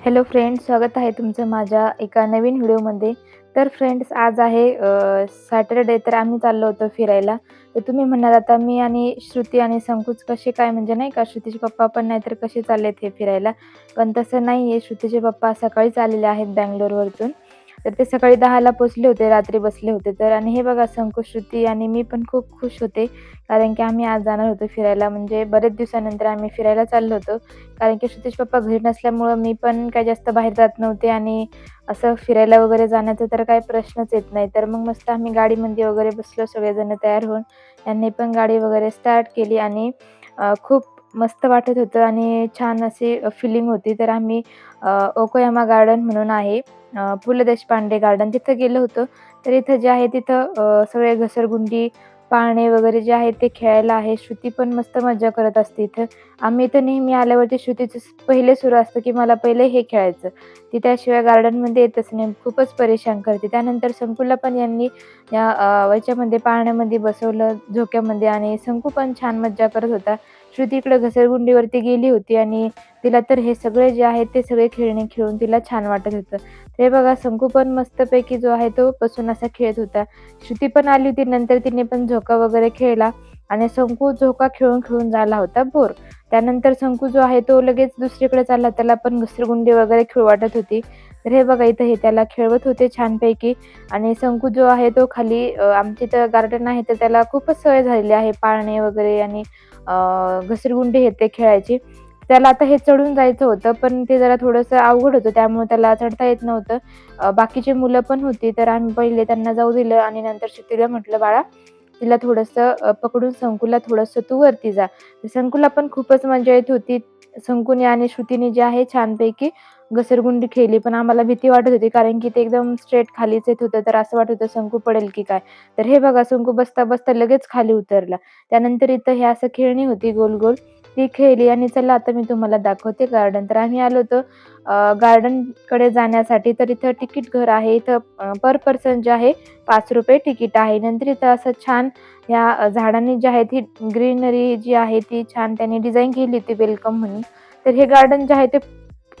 Hello friends स्वागत आहे तुमचं माझ्या एका नवीन व्हिडिओमध्ये. तर फ्रेंड्स आज आहे सॅटरडे तर आम्ही चाललो होतो फिरायला. तर तुम्ही म्हणाल आता मी आणि श्रुती आणि संकुच कसे काय म्हणजे नाही का श्रुतीचे पप्पा पण नाही तर कसे चाललेत हे फिरायला. पण तसं नाही आहे श्रुतीचे पप्पा सकाळीच आलेले आहेत बँगलोरवरतून. तर ते सकाळी दहाला पोचले होते रात्री बसले होते. तर आणि हे बघा संकुच श्रुती आणि मी पण खूप खुश होते. कारण की आम्ही आज जाणार होतो फिरायला. म्हणजे बरेच दिवसानंतर आम्ही फिरायला चाललो होतो. कारण की श्रुतीश पप्पा घरी नसल्यामुळं मी पण काही जास्त बाहेर जात नव्हते आणि असं फिरायला वगैरे जाण्याचा तर काही प्रश्नच येत नाही. तर मग मस्त आम्ही गाडीमध्ये वगैरे बसलो सगळेजण तयार होऊन. यांनी पण गाडी वगैरे स्टार्ट केली आणि खूप मस्त वाटत होतं आणि छान अशी फिलिंग होती. तर आम्ही ओकोयामा गार्डन म्हणून आहे पु ल देशपांडे गार्डन तिथं गेलो होतो. तर इथं जे आहे तिथं सगळे घसरगुंडी पाळणे वगैरे जे आहे ते खेळायला आहे. श्रुती पण मस्त मजा करत असते इथं. आम्ही इथं नेहमी आल्यावरती श्रुतीचं पहिले सुरू असतं की मला पहिले हे खेळायचं. ती त्याशिवाय गार्डनमध्ये येतच नाही. खूपच परेशान करते. त्यानंतर संकुला पण यांनी या अ, याच्यामध्ये पाळण्यामध्ये बसवलं झोक्यामध्ये आणि संकू पण छान मज्जा करत होता. श्रुती इकडे घसरगुंडीवरती गेली होती आणि तिला तर हे सगळे जे आहे ते सगळे खेळणे खेळून तिला छान वाटत होतं. ते बघा शंकू पण मस्तपैकी जो आहे तो बसून असा खेळत होता. श्रुती पण आली होती नंतर तिने पण झोका वगैरे खेळला आणि शंकू झोका खेळून खेळून झाला होता बोर. त्यानंतर शंकू जो आहे तो लगेच दुसरीकडे चालला त्याला पण घसरगुंडी वगैरे खेळ वाटत होती. तर हे बघा इथं हे त्याला खेळवत होते छानपैकी. आणि संकू जो आहे तो खाली आमच्या इथं गार्डन आहे तर त्याला खूपच सवय झालेली आहे पाळणे वगैरे आणि घसरगुंडी हे ते खेळायची. त्याला आता हे चढून जायचं होतं पण ते जरा थोडंसं अवघड होतं त्यामुळे त्याला चढता येत नव्हतं. बाकीचे बाकीची मुलं पण होती तर आम्ही पहिले त्यांना जाऊ दिलं आणि नंतर शितीला म्हटलं बाळा तिला थोडंसं पकडून संकुला थोडंसं तू वरती जा. संकुला पण खूपच मजा येत होती. संकुने आणि श्रुतीने जे आहे छानपैकी घसरगुंडी खेळली. पण आम्हाला भीती वाटत होती कारण की ते एकदम स्ट्रेट खालीच येत होतं. तर असं वाटत होतं संकू पडेल की काय? तर हे बघा संकू बसता बसता लगेच खाली उतरला. त्यानंतर इथं हे असं खेळणी होती गोल गोल ती खेळली आणि चला आता मी तुम्हाला दाखवते गार्डन तर आम्ही आलो होतो गार्डनकडे जाण्यासाठी. तर इथं तिकीट घर आहे. इथं पर पर्सन जे आहे पाच रुपये तिकीट आहे. नंतर इथं असं छान या झाडांनी जी आहे ती ग्रीनरी जी आहे ती छान त्यांनी डिझाईन केली होती वेलकम म्हणून. तर हे गार्डन जे आहे ते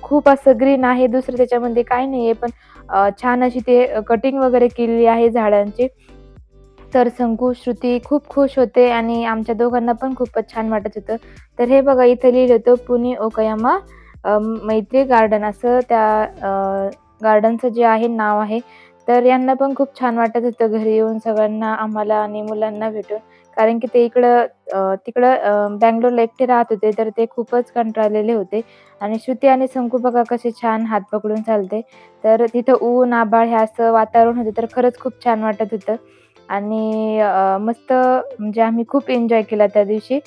खूप असं ग्रीन आहे. दुसरं त्याच्यामध्ये काही नाही आहे पण छान अशी ते कटिंग वगैरे केलेली आहे झाडांची. तर संकू श्रुती खूप खुश होते आणि आमच्या दोघांना पण खूपच छान वाटत होतं. तर हे बघा इथं लिहिलं होतं पुणे ओकयामा मैत्री गार्डन. असं त्या गार्डनचं जे आहे नाव आहे. तर यांना पण खूप छान वाटत होतं घरी येऊन सगळ्यांना आम्हाला आणि मुलांना भेटून. कारण की ते इकडं तिकडं बँगलोरला एकटे राहत होते तर ते खूपच कंटाळलेले होते. आणि श्रुती आणि संकू बघा कसे छान हात पकडून चालते. तर तिथं ऊन आभाळ हे असं वातावरण होतं तर खरंच खूप छान वाटत होतं. आणि मस्त म्हणजे आम्ही खूप एन्जॉय केला त्या दिवशी.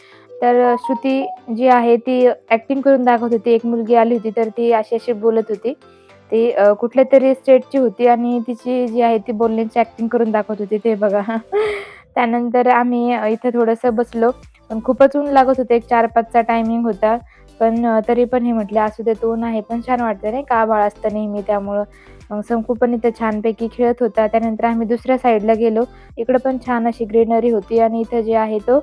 तर श्रुती जी आहे ती ॲक्टिंग करून दाखवत होती. एक मुलगी आली होती तर ती अशी अशी बोलत होती. ती कुठल्या तरी स्टेटची होती आणि तिची जी आहे ती बोलण्याची ॲक्टिंग करून दाखवत होती. ते बघा. त्यानंतर आम्ही इथं थोडंसं बसलो. पण खूपच ऊन लागत होतं. एक चार पाचचा टायमिंग होता. पण तरी पण हे म्हटले असू दे ऊन आहे पण छान वाटतं नाही का बाळ असतं नेहमी त्यामुळं. मग संकू पण इथं छानपैकी खेळत होता. त्यानंतर आम्ही दुसऱ्या साईडला गेलो. इकडं पण छान अशी ग्रीनरी होती आणि इथं जे आहे तो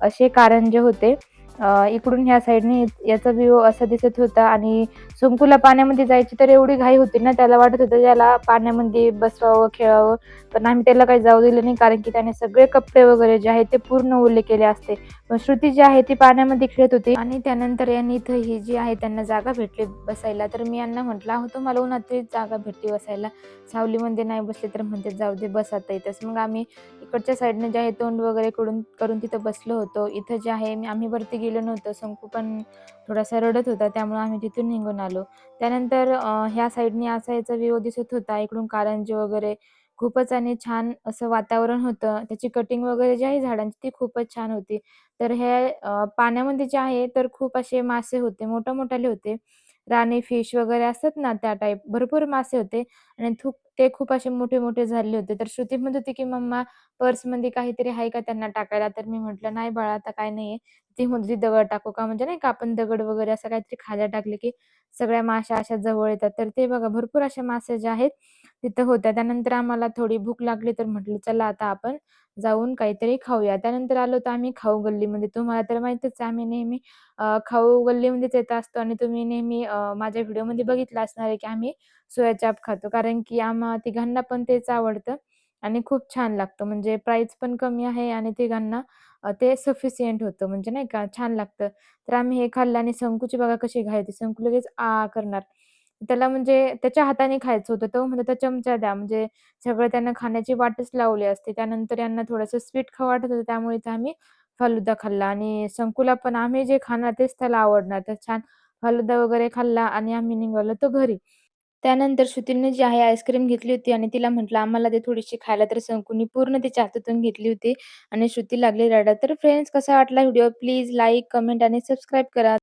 असे कारंजे होते. इकडून ह्या साईडने याचा व्ह्यू असा दिसत होता आणि सुमकूला पाण्यामध्ये जायची तर एवढी घाई होती ना त्याला वाटत होतं त्याला पाण्यामध्ये बसवावं खेळावं पण आम्ही त्याला काही जाऊ दिलं नाही कारण की त्याने सगळे कपडे वगैरे जे आहे ते पूर्ण ओले केले असते. पण श्रुती जी आहे ती पाण्यामध्ये खेळत होती आणि त्यानंतर यांनी इथं ही जी आहे त्यांना जागा भेटली बसायला. तर मी यांना म्हटलं हो तुम्हाला उन्हातली जागा भेटली बसायला. सावलीमध्ये नाही बसले तर म्हणते जाऊ दे बस आता इथंच. मग आम्ही इकडच्या साईडने जे आहे तोंड वगैरे करून करून तिथं बसलो होतो. इथं जे आहे मी- आम्ही वरती गेलो नव्हतं. संकू पण थोडासा रडत होता त्यामुळे आम्ही तिथून निघून आलो. त्यानंतर ह्या साईडने असा याचा व्ह्यू दिसत होता इकडून कारंजे वगैरे खूपच आणि छान असं वातावरण होतं. त्याची कटिंग वगैरे जी आहे झाडांची ती खूपच छान होती. तर हे पाण्यामध्ये जे आहे तर खूप असे मासे होते मोठ्या मोठाले होते. राणी फिश वगैरे असतात ना त्या टाईप भरपूर मासे होते. आणि थूप ते खूप असे मोठे मोठे झाले होते. तर श्रुती म्हणत होती की मम्मा पर्समध्ये काहीतरी आहे का त्यांना टाकायला? तर मी म्हटलं नाही बाळा आता काय नाहीये. ती म्हणत होती दगड टाकू का? म्हणजे नाही का आपण दगड वगैरे असं काहीतरी खायला टाकले की सगळ्या माशा अशा जवळ येतात. तर ते बघा भरपूर असे मासे जे आहेत तिथं होत्या. त्यानंतर आम्हाला थोडी भूक लागली तर म्हटलं चला आता आपण जाऊन काहीतरी खाऊया. त्यानंतर आलो तर आम्ही खाऊ गल्लीमध्ये. तुम्हाला तर माहीतच आहे आम्ही नेहमी अ, खाऊ गल्लीमध्येच येत असतो आणि तुम्ही नेहमी अ, माझ्या व्हिडिओमध्ये बघितलं असणार आहे, की आम्ही सोयाचाप खातो. कारण की आम्हा तिघांना पण तेच आवडतं आणि खूप छान लागतं. म्हणजे प्राईस पण कमी आहे आणि तिघांना अ, ते सफिशियंट होतं म्हणजे नाही का छान लागतं. तर आम्ही हे खाल्लं आणि संकूची बघा कशी घाई होती. संकू लगेच आ करणार. त्याला म्हणजे त्याच्या हाताने खायचं होतं. तो म्हणत होता चमचा द्या. म्हणजे सगळं त्यांना खाण्याची वाटच लावली असती. त्यानंतर यांना थोडंसं स्वीट खावं वाटत होतं त्यामुळे इथं आम्ही फालुदा खाल्ला आणि संकुला पण आम्ही जे खाणार तेच त्याला आवडणार. तर छान फालुदा वगैरे खाल्ला आणि आम्ही निघालो होतो घरी. त्यानंतर श्रुतीने जी आहे आईस्क्रीम घेतली होती आणि तिला म्हटलं, "आम्हाला दे थोडीशी खायला." तर संकूनी पूर्ण तिच्या हातातून घेतली होती आणि श्रुती लागली रडायला. तर फ्रेंड्स कसा वाटला व्हिडिओ प्लीज लाईक, कमेंट आणि सबस्क्राईब करा.